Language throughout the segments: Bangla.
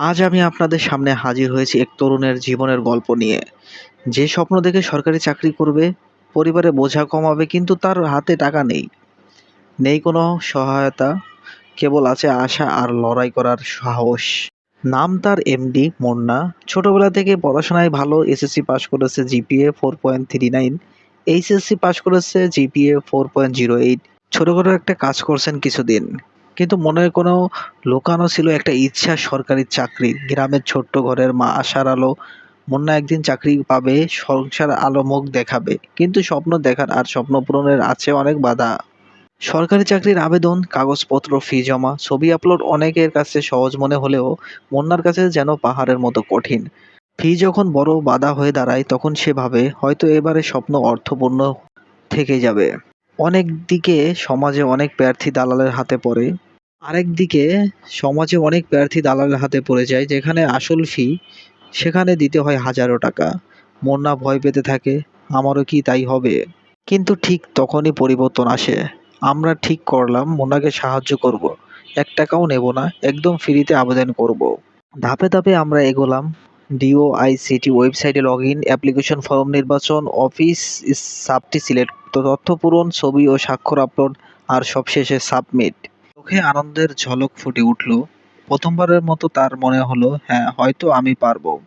আজ আমি আপনাদের সামনে হাজির হয়েছি এক তরুণের জীবনের গল্প নিয়ে। যে স্বপ্ন দেখে সরকারি চাকরি করবে, পরিবারে বোঝা কমাবে, কিন্তু তার হাতে টাকা নেই। নেই কোনো সহায়তা, কেবল আছে আশা আর লড়াই করার সাহস। নাম তার এমডি মুন্না। ছোটবেলা থেকে পড়াশোনায় ভালো এসএসসি পাশ করেছে GPA four point three nine HSC pass করেছে GPA four point zero eight ছোটোখাটো একটা কাজ করছেন কিছুদিন। কিন্তু মনের কোনো লোকানো ছিল একটা ইচ্ছা সরকারি চাকরি। গ্রামের ছোট্ট ঘরের মা আশার আলো, মুন্না একদিন চাকরি পাবে, সংসার আলো মুখ দেখাবে। কিন্তু স্বপ্ন দেখার আর স্বপ্ন পূরণের আছে অনেক বাধা। সরকারি চাকরির আবেদন, কাগজপত্র, ফি জমা, ছবি আপলোড অনেকের কাছে সহজ মনে হলেও মুন্নার কাছে যেন পাহাড়ের মতো কঠিন। ফি যখন বড় বাধা হয়ে দাঁড়ায়, তখন সে ভাবে, হয়তো এবারে স্বপ্ন অর্থপূর্ণ থেকে যাবে। অনেক দিকে সমাজে অনেক প্রার্থী দালালের হাতে পড়ে। আরেক দিকে সমাজে অনেক প্রার্থী দালালের হাতে পড়ে যায়, যেখানে আসল ফি সেখানে দিতে হয় হাজারো টাকা। মুন্না ভয় পেতে থাকে, আমারও কি তাই হবে? কিন্তু ঠিক তখনই পরিবর্তন আসে। আমরা ঠিক করলাম মোনাকে সাহায্য করব। এক টাকাও নেব না, একদম ফ্রিতে আবেদন করব। ধাপে ধাপে আমরা এগোলাম। ডিওআইসিটি ওয়েবসাইটে লগ ইন অ্যাপ্লিকেশন ফর্ম নির্বাচন, অফিস, সাবটি সিলেক্ট, তথ্য পূরণ, ছবি ও স্বাক্ষর আপলোড, আর সবশেষে সাবমিট। চোখে আনন্দের ঝলক ফুটে উঠল। প্রথমবারের মতো তার মনে হলো হ্যাঁ হয়তো আমি পারব।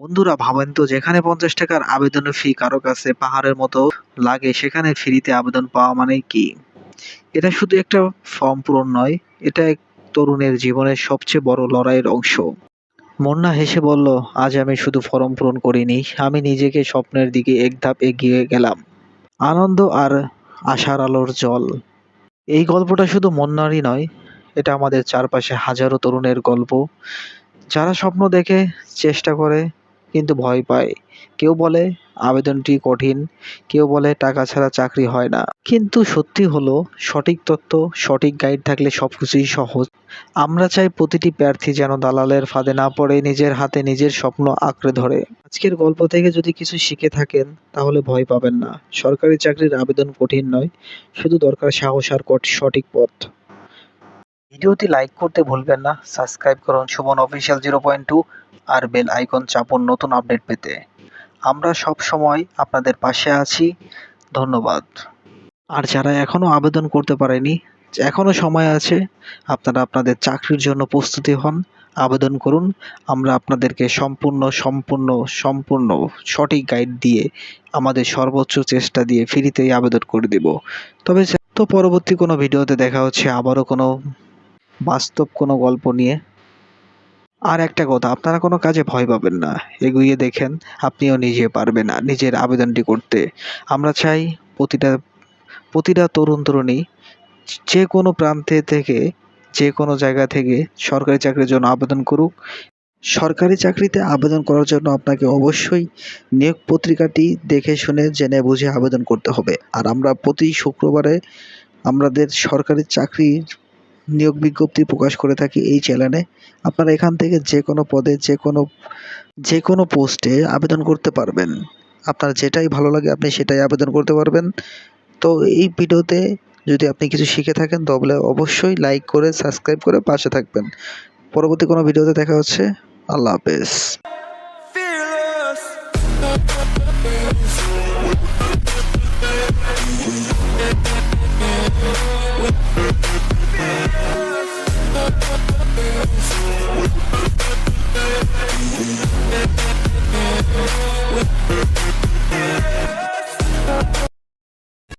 বন্ধুরা, ভাবেন তো, যেখানে পঞ্চাশ টাকার আবেদনের ফি কারও কাছে পাহাড়ের মতো লাগে, সেখানে ফ্রিতে আবেদন পাওয়া মানে কি? এটা শুধু একটা ফর্ম পূরণ নয়, এটা এক তরুণের জীবনের সবচেয়ে বড় লড়াইয়ের অংশ। মুন্না হেসে বলল, আজ আমি শুধু ফর্ম পূরণ করিনি, আমি নিজেকে স্বপ্নের দিকে এক ধাপ এগিয়ে গেলাম। আনন্দ আর আশার আলোর জল। এই গল্পটা শুধু মন্নারই নয়, এটা আমাদের চারপাশে হাজারো তরুণের গল্প। যারা স্বপ্ন দেখে, চেষ্টা করে কিন্তু ভয় পায়। কেউ বলে, আবেদনটি কঠিন। কেউ বলে, টাকা ছাড়া চাকরি হয় না। কিন্তু সত্যি হলো, সঠিক তথ্য, সঠিক গাইড থাকলে সবকিছুই সহজ। আমরা চাই প্রতিটি প্রার্থী যেন দালালের ফাঁদে না পড়ে, নিজের হাতে নিজের স্বপ্ন আঁকড়ে ধরে। আজকের গল্প থেকে যদি কিছু শিখে থাকেন, তাহলে ভয় পাবেন না। সরকারি চাকরির আবেদন কঠিন নয়, শুধু দরকার সাহস আর সঠিক পথ। ভিডিওটি লাইক করতে ভুলবেন না সাবস্ক্রাইব করুন। Suman official zero point two আর বেল আইকন চাপুন নতুন আপডেট পেতে। আমরা সব সময় আপনাদের পাশে আছি। ধন্যবাদ। আর যারা এখনও আবেদন করতে পারেনি, এখনও সময় আছে, আপনারা আপনাদের চাকরির জন্য প্রস্তুতি হন, আবেদন করুন। আমরা আপনাদেরকে সম্পূর্ণ সম্পূর্ণ সম্পূর্ণ সঠিক গাইড দিয়ে, আমাদের সর্বোচ্চ চেষ্টা দিয়ে ফ্রিতেই আবেদন করে দেব। তবে তো পরবর্তী কোনো ভিডিওতে দেখা হচ্ছে আবারও কোনো বাস্তব কোনো গল্প নিয়ে। আর একটা কথা, আপনারা কোনো কাজে ভয় পাবেন না। এগিয়ে দেখেন, আপনিও নিজে পারবেন নিজের আবেদনটি করতে। আমরা চাই প্রতিটা প্রতিটা তরুণ তরুণী যে কোনো প্রান্তে থেকে, যে কোনো জায়গা থেকে সরকারি চাকরির জন্য আবেদন করুক। সরকারি চাকরিতে আবেদন করার জন্য আপনাকে অবশ্যই নিয়োগ পত্রিকাটি দেখে শুনে, জেনে বুঝে আবেদন করতে হবে। আর আমরা প্রতি শুক্রবারে আমাদের সরকারি চাকরির নিয়োগ বিজ্ঞপ্তি প্রকাশ করে থাকি এই চ্যানেলে আপনারা এখান থেকে যে কোনো পদে যে কোনো যে কোনো পোস্টে আবেদন করতে পারবেন। আপনার যেটাই ভালো লাগে আপনি সেটাই আবেদন করতে পারবেন। তো এই ভিডিওতে যদি আপনি কিছু শিখে থাকেন, তাহলে অবশ্যই লাইক করে সাবস্ক্রাইব করে পাশে থাকবেন। পরবর্তী কোনো ভিডিওতে দেখা হচ্ছে। আল্লাহ হাফেজ।